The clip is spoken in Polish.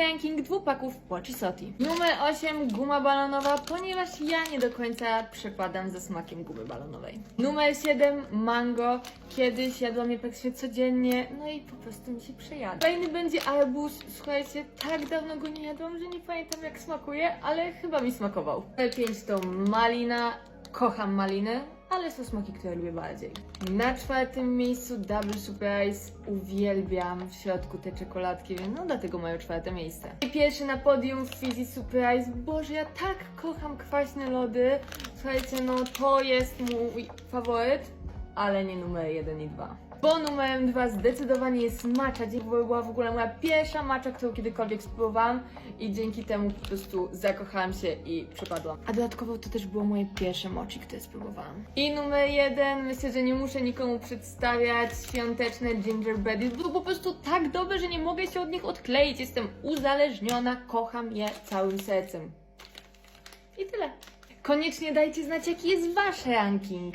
ranking dwupaków Pochisoti. Numer 8 guma balonowa, ponieważ ja nie do końca przepadam za smakiem gumy balonowej. Numer 7 mango. Kiedyś jadłam je praktycznie codziennie, no i po prostu mi się przejadł. Kolejny będzie arbuz. Słuchajcie, tak dawno go nie jadłam, że nie pamiętam jak smakuje, ale chyba mi smakował. Numer 5 to malina. Kocham maliny, ale są smaki, które lubię bardziej. Na czwartym miejscu Double Surprise. Uwielbiam w środku te czekoladki, więc no dlatego mają czwarte miejsce. I pierwszy na podium Fizzy Surprise. Boże, ja tak kocham kwaśne lody. Słuchajcie, no to jest mój faworyt, ale nie numer 1 i 2. Bo numerem dwa zdecydowanie jest bo była w ogóle moja pierwsza matcha, którą kiedykolwiek spróbowałam i dzięki temu po prostu zakochałam się i przepadłam. A dodatkowo to też było moje pierwsze mochi, które spróbowałam. I numer jeden, myślę, że nie muszę nikomu przedstawiać, świąteczne gingerbready. Było po prostu tak dobre, że nie mogę się od nich odkleić. Jestem uzależniona, kocham je całym sercem. I tyle. Koniecznie dajcie znać, jaki jest wasz ranking.